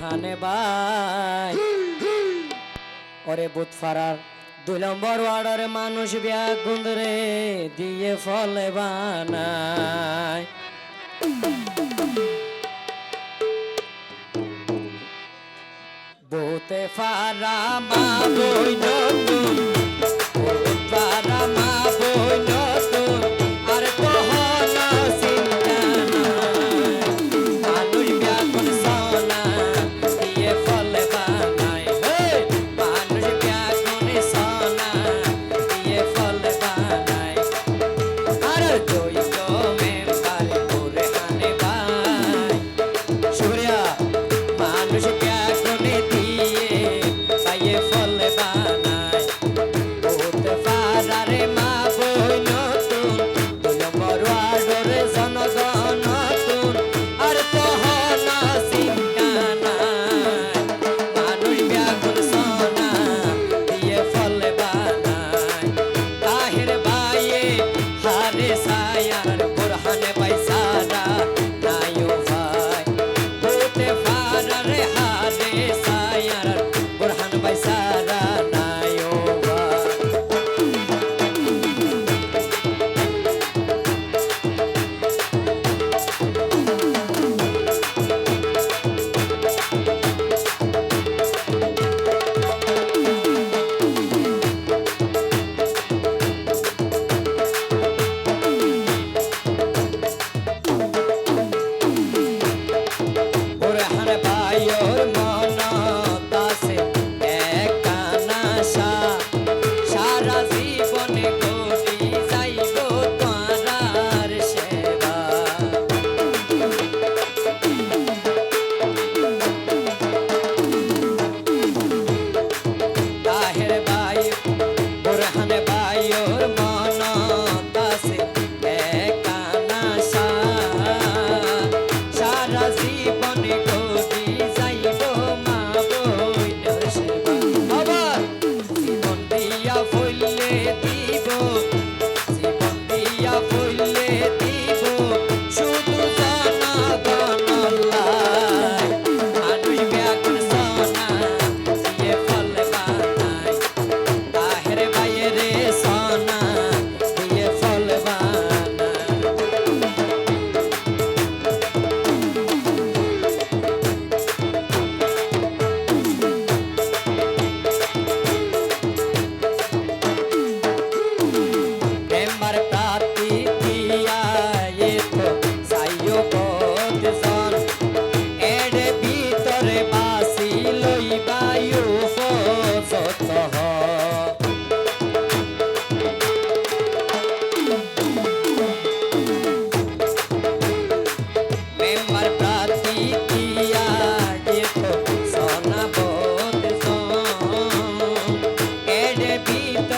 হানে বাই। ওরে বুধফারার দুই নম্বর ওয়ার্ডের মানুষ বিয়া গুন্দরে দিয়ে ফলে বানায়। বুতে ফারা মা বই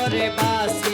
করে বাসি।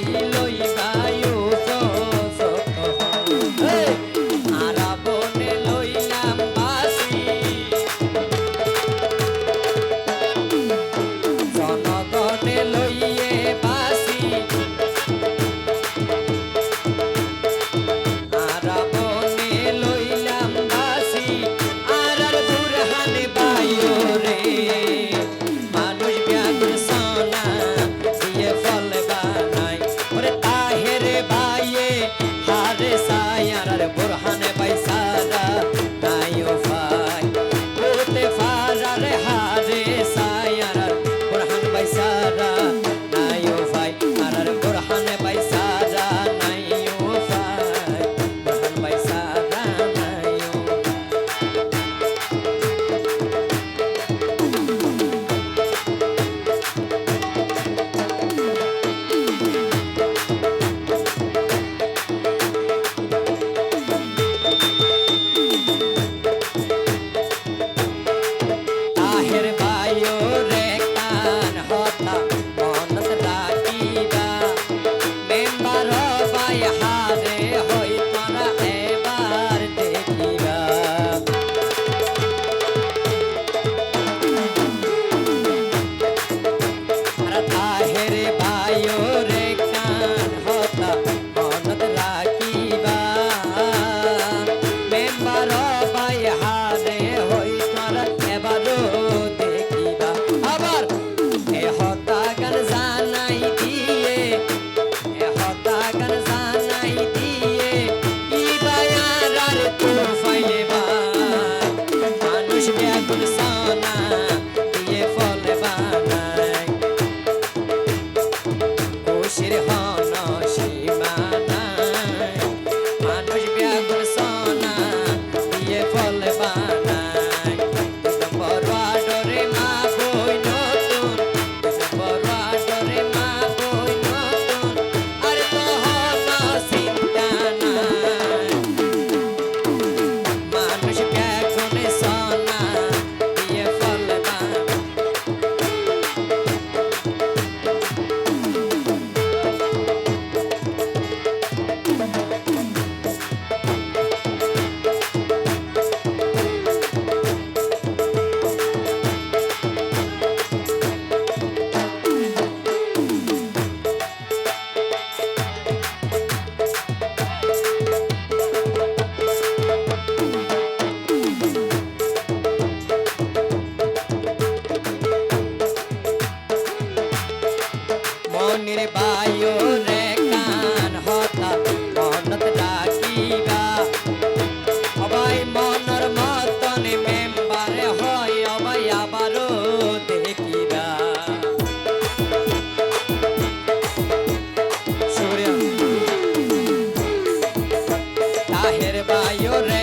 তাহের বায়ু